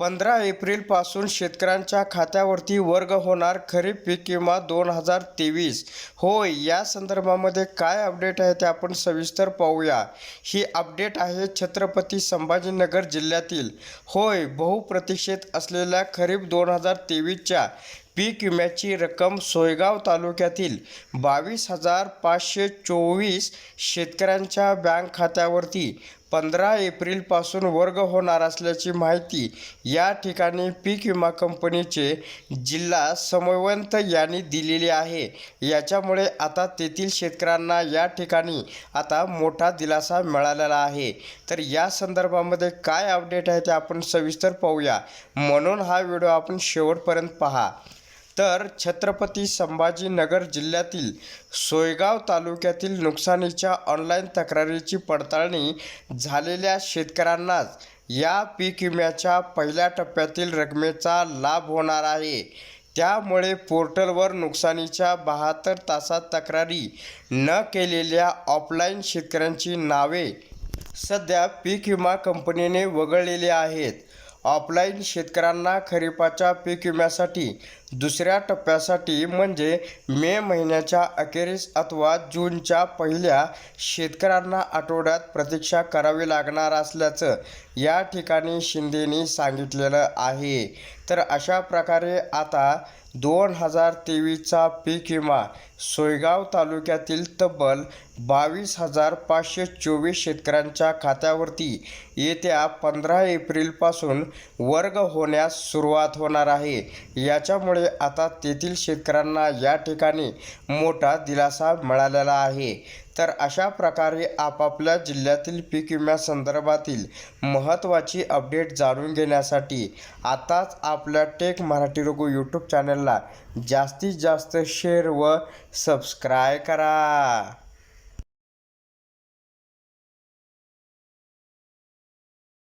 पंधरा एप्रिलपासून शेतकऱ्यांच्या खात्यावरती वर्ग होणार खरीप पीक विमा दोन हजार तेवीस. होय या संदर्भामध्ये काय अपडेट आहे ते आपण सविस्तर पाहूया. ही अपडेट आहे छत्रपती संभाजीनगर जिल्ह्यातील. होय बहुप्रतीक्षित असलेल्या खरीप दोन हजार तेवीसच्या पीक विम्याची रक्कम सोयगाव तालुक्यातील बावीस हजार पाचशे चोवीस शेतकऱ्यांच्या बँक खात्यावरती पंधरा एप्रिलपासून वर्ग होणार असल्याची माहिती या ठिकाणी पीक विमा कंपनीचे जिल्हा समवंत यांनी दिलेली आहे. याच्यामुळे आता तेथील शेतकऱ्यांना या ठिकाणी आता मोठा दिलासा मिळालेला आहे. तर या संदर्भामध्ये काय अपडेट आहे ते आपण सविस्तर पाहूया. म्हणून हा व्हिडिओ आपण शेवटपर्यंत पहा. तर छत्रपती संभाजीनगर जिल्ह्यातील सोयगाव तालुक्यातील नुकसानीच्या ऑनलाईन तक्रारीची पडताळणी झालेल्या शेतकऱ्यांनाच या पीक विम्याच्या पहिल्या टप्प्यातील रकमेचा लाभ होणार आहे. त्यामुळे पोर्टलवर नुकसानीच्या बहात्तर तासात तक्रारी न केलेल्या ऑफलाईन शेतकऱ्यांची नावे सध्या पीक विमा कंपनीने वगळलेली आहेत. ऑफलाईन शेतकऱ्यांना खरीपाच्या पीक विम्यासाठी दुसऱ्या टप्प्यासाठी म्हणजे मे महिन्याच्या अखेरीस अथवा जूनच्या पहिल्या शेतकऱ्यांना आठवड्यात प्रतीक्षा करावी लागणार असल्याचं या ठिकाणी शिंदेनी सांगितलेलं आहे. तर अशा प्रकारे आता दोन हजार तेवीसचा पीक विमा सोयगाव तालुक्यातील तब्बल बावीस हजार पाचशे चोवीस शेतकऱ्यांच्या खात्यावरती येत्या पंधरा एप्रिलपासून वर्ग होण्यास सुरुवात होणार आहे. याच्यामुळे आता तेथील शेतकऱ्यांना या ठिकाणी मोठा दिलासा मिळालेला आहे. तर अशा प्रकारे आपापल्या जिल्ह्यातील पीक विम्यासंदर्भातील महत्त्वाची अपडेट जाणून घेण्यासाठी आताच आपल्या टेक मराठी रघु यूट्यूब चॅनलला जास्तीत जास्त शेअर व सबस्क्राय करा.